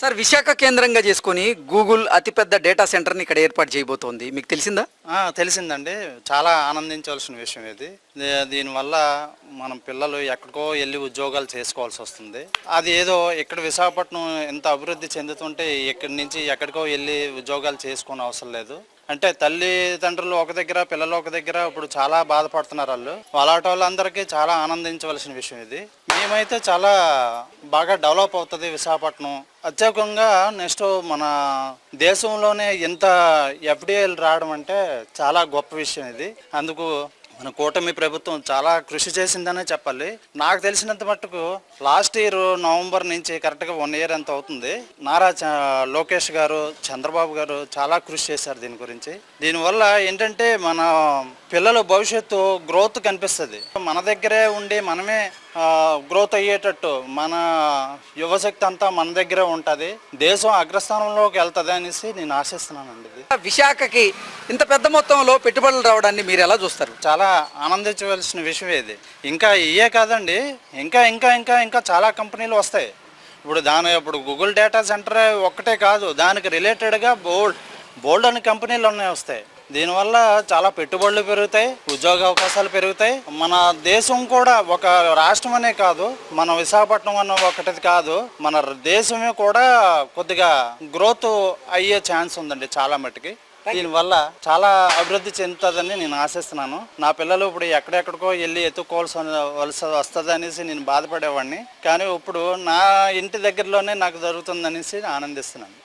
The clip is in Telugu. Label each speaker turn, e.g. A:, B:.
A: సార్ విశాఖ కేంద్రంగా చేసుకొని గూగుల్ అతిపెద్ద డేటా సెంటర్ని ఇక్కడ ఏర్పాటు చేయబోతోంది. మీకు తెలిసిందా?
B: తెలిసిందండి. చాలా ఆనందించవలసిన విషయం ఇది. దీనివల్ల మనం పిల్లలు ఎక్కడికో వెళ్ళి ఉద్యోగాలు చేసుకోవాల్సి వస్తుంది. అది ఏదో ఇక్కడ విశాఖపట్నం ఎంత అభివృద్ధి చెందుతుంటే ఇక్కడి నుంచి ఎక్కడికో వెళ్ళి ఉద్యోగాలు చేసుకోని అవసరం లేదు. అంటే తల్లిదండ్రులు ఒక దగ్గర పిల్లలు ఒక దగ్గర ఇప్పుడు చాలా బాధపడుతున్నారు వాళ్ళు. అలాంటి వాళ్ళందరికీ చాలా ఆనందించవలసిన విషయం ఇది. మేమైతే చాలా బాగా డెవలప్ అవుతుంది విశాఖపట్నం. అత్యధికంగా నెక్స్ట్ మన దేశంలోనే ఇంత ఎఫ్డిఐలు రావడం అంటే చాలా గొప్ప విషయం ఇది. అందుకు మన కూటమి ప్రభుత్వం చాలా కృషి చేసిందనే చెప్పాలి. నాకు తెలిసినంత మట్టుకు లాస్ట్ ఇయర్ నవంబర్ నుంచి కరెక్ట్గా వన్ ఇయర్ ఎంత అవుతుంది. నారా చ- లోకేష్ గారు చంద్రబాబు గారు చాలా కృషి చేశారు దీని గురించి. దీనివల్ల ఏంటంటే మన పిల్లల భవిష్యత్తు గ్రోత్ కనిపిస్తుంది. మన దగ్గరే ఉండి మనమే గ్రోత్ అయ్యేటట్టు మన యువశక్తి అంతా మన దగ్గరే ఉంటుంది. దేశం అగ్రస్థానంలోకి వెళ్తుంది అనేసి నేను ఆశిస్తున్నానండి
A: విశాఖకి ఇంత పెద్ద మొత్తంలో పెట్టుబడులు రావడాన్ని మీరు ఎలా చూస్తారు?
B: చాలా ఆనందించవలసిన విషయం ఇది. ఇంకా ఇయే కాదండి. ఇంకా ఇంకా ఇంకా ఇంకా చాలా కంపెనీలు వస్తాయి. ఇప్పుడు దాని ఇప్పుడు గూగుల్ డేటా సెంటర్ ఒక్కటే కాదు దానికి రిలేటెడ్గా బోల్డ్ బోల్డ్ అనే కంపెనీలు ఉన్నాయి వస్తాయి. దీనివల్ల చాలా పెట్టుబడులు పెరుగుతాయి ఉద్యోగ అవకాశాలు పెరుగుతాయి. మన దేశం కూడా ఒక రాష్ట్రం అనే కాదు మన విశాఖపట్నం అన్న ఒకటి కాదు మన దేశమే కూడా కొద్దిగా గ్రోత్ అయ్యే ఛాన్స్ ఉందండి చాలా మట్టుకి. దీనివల్ల చాలా అభివృద్ధి చెందుతుందని నేను ఆశిస్తున్నాను. నా పిల్లలు ఇప్పుడు ఎక్కడెక్కడికో వెళ్ళి ఎత్తుకోవాల్సి వలస వస్తుంది అనేసి నేను బాధపడేవాడిని. కానీ ఇప్పుడు నా ఇంటి దగ్గరలోనే నాకు జరుగుతుందనేసి ఆనందిస్తున్నాను.